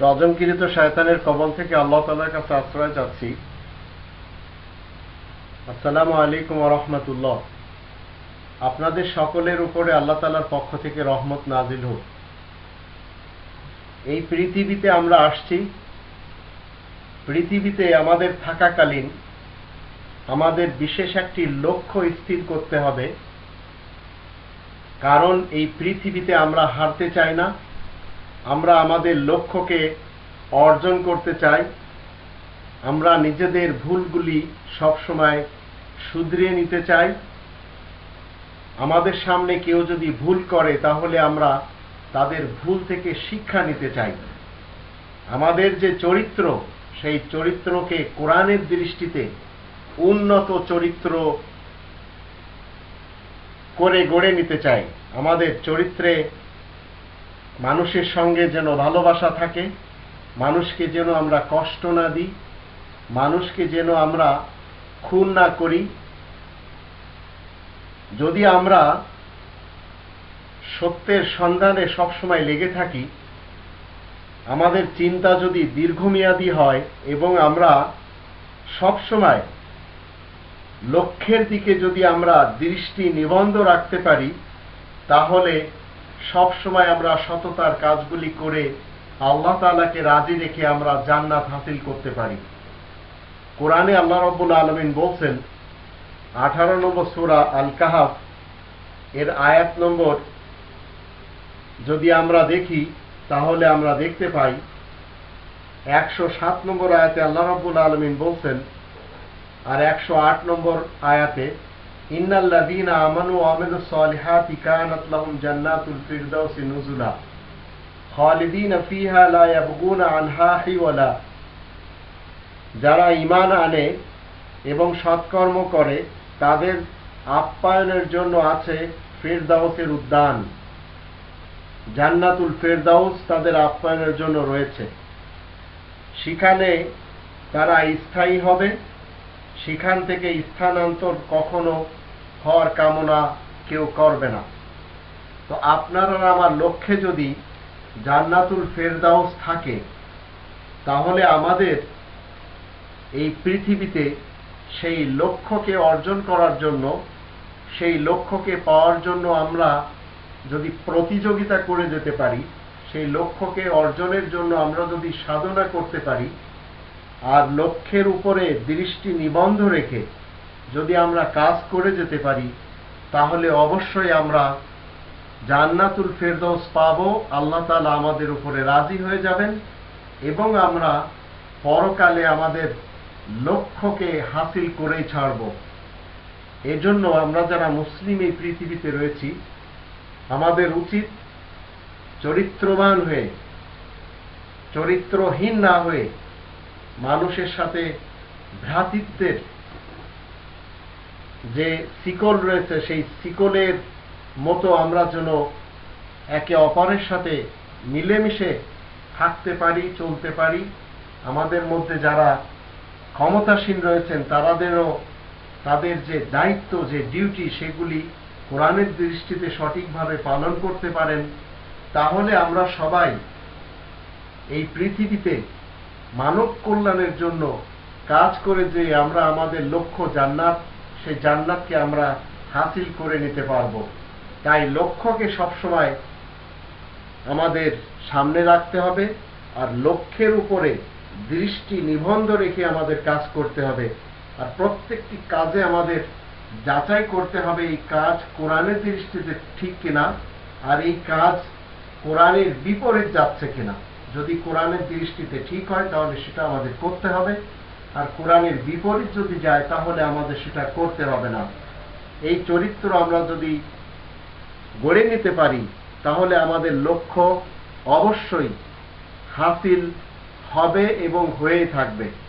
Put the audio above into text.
রজনকিরিত শয়তানের কবল থেকে আল্লাহ তালার কাছে আশ্রয় চাচ্ছি। আসসালামু আলাইকুম রহমতুল্লাহ। আপনাদের সকলের উপরে আল্লাহ তালার পক্ষ থেকে রহমত নাজিল হোক। এই পৃথিবীতে আমরা আসছি। পৃথিবীতে আমাদের থাকাকালীন আমাদের বিশেষ একটি লক্ষ্য স্থির করতে হবে। কারণ এই পৃথিবীতে আমরা হারতে চাই না। আমরা আমাদের লক্ষ্যকে অর্জন করতে চাই। আমরা নিজেদের ভুলগুলি সবসময় শুধরিয়ে নিতে চাই। আমাদের সামনে কেউ যদি ভুল করে, তাহলে আমরা তাদের ভুল থেকে শিক্ষা নিতে চাই। আমাদের যে চরিত্র, সেই চরিত্রকে কোরআনের দৃষ্টিতে উন্নত চরিত্র করে গড়ে নিতে চাই। আমাদের চরিত্রে মানুষের সঙ্গে যেন ভালোবাসা থাকে, মানুষকে যেন আমরা কষ্ট না দিই, মানুষকে যেন আমরা খুন না করি। যদি আমরা সত্যের সন্ধানে সবসময় লেগে থাকি, আমাদের চিন্তা যদি দীর্ঘমেয়াদী হয় এবং আমরা সবসময় লক্ষ্যের দিকে যদি আমরা দৃষ্টি নিবন্ধ রাখতে পারি, তাহলে সব সময় আমরা সততার কাজগুলি করে আল্লাহ তালাকে রাজি রেখে আমরা জান্নাত হাসিল করতে পারি। কোরআনে আল্লাহ রব্বুল আলমিন বলছেন, আঠারো নম্বর সুরা আল কাহাফ এর আয়াত নম্বর, যদি আমরা দেখি, তাহলে আমরা দেখতে পাই, একশো সাত নম্বর আয়াতে আল্লাহ রব্বুল আলমিন বলছেন, আর একশো আট নম্বর আয়াতে ইন্নাল্লাযীনা যারা ঈমান আনে এবং সৎকর্ম করে, তাদের আপ্যায়নের জন্য আছে ফেরদাউসের উদ্যান। জান্নাতুল ফেরদাউস তাদের আপ্যায়নের জন্য রয়েছে। সেখানে তারা স্থায়ী হবে। সেখান থেকে স্থানান্তর কখনো হওয়ার কামনা কেউ করবে না। তো আপনার আমার লক্ষ্যে যদি জান্নাতুল ফেরদাউস থাকে, তাহলে আমাদের এই পৃথিবীতে সেই লক্ষ্যকে অর্জন করার জন্য, সেই লক্ষ্যকে পাওয়ার জন্য আমরা যদি প্রতিযোগিতা করে যেতে পারি, সেই লক্ষ্যকে অর্জনের জন্য আমরা যদি সাধনা করতে পারি আর লক্ষ্যের উপরে দৃষ্টি নিবন্ধ রেখে যদি আমরা কাজ করে যেতে পারি, তাহলে অবশ্যই আমরা জান্নাতুল ফেরদৌস পাব। আল্লাহ তালা আমাদের উপরে রাজি হয়ে যাবেন এবং আমরা পরকালে আমাদের লক্ষ্যকে হাসিল করেই ছাড়ব। এজন্য আমরা যারা মুসলিম এই পৃথিবীতে রয়েছি, আমাদের উচিত চরিত্রবান হয়ে, চরিত্রহীন না হয়ে মানুষের সাথে ভ্রাতৃত্বের যে শিকল রয়েছে, সেই শিকলের মতো আমরা যেন একে অপরের সাথে মিলেমিশে থাকতে পারি, চলতে পারি। আমাদের মধ্যে যারা ক্ষমতাসীন রয়েছেন, তারাদেরও তাদের যে দায়িত্ব, যে ডিউটি, সেগুলি কোরআনের দৃষ্টিতে সঠিকভাবে পালন করতে পারেন। তাহলে আমরা সবাই এই পৃথিবীতে মানব কল্যাণের জন্য কাজ করে যে আমরা আমাদের লক্ষ্য জান্নাত, সেই জান্নাতকে আমরা হাসিল করে নিতে পারব। তাই লক্ষ্যকে সবসময় আমাদের সামনে রাখতে হবে আর লক্ষ্যের উপরে দৃষ্টি নিবন্ধ রেখে আমাদের কাজ করতে হবে। আর প্রত্যেকটি কাজে আমাদের যাচাই করতে হবে এই কাজ কোরআনের দৃষ্টিতে ঠিক কিনা আর এই কাজ কোরআনের বিপরীত যাচ্ছে কিনা। যদি কোরআনের দৃষ্টিতে ঠিক হয়, তাহলে সেটা আমাদের করতে হবে। আর কোরআনের বিপরীত যদি যায়, তাহলে আমাদের সেটা করতে হবে না। এই চরিত্র আমরা যদি গড়ে নিতে পারি, তাহলে আমাদের লক্ষ্য অবশ্যই হাসিল হবে এবং হয়েই থাকবে।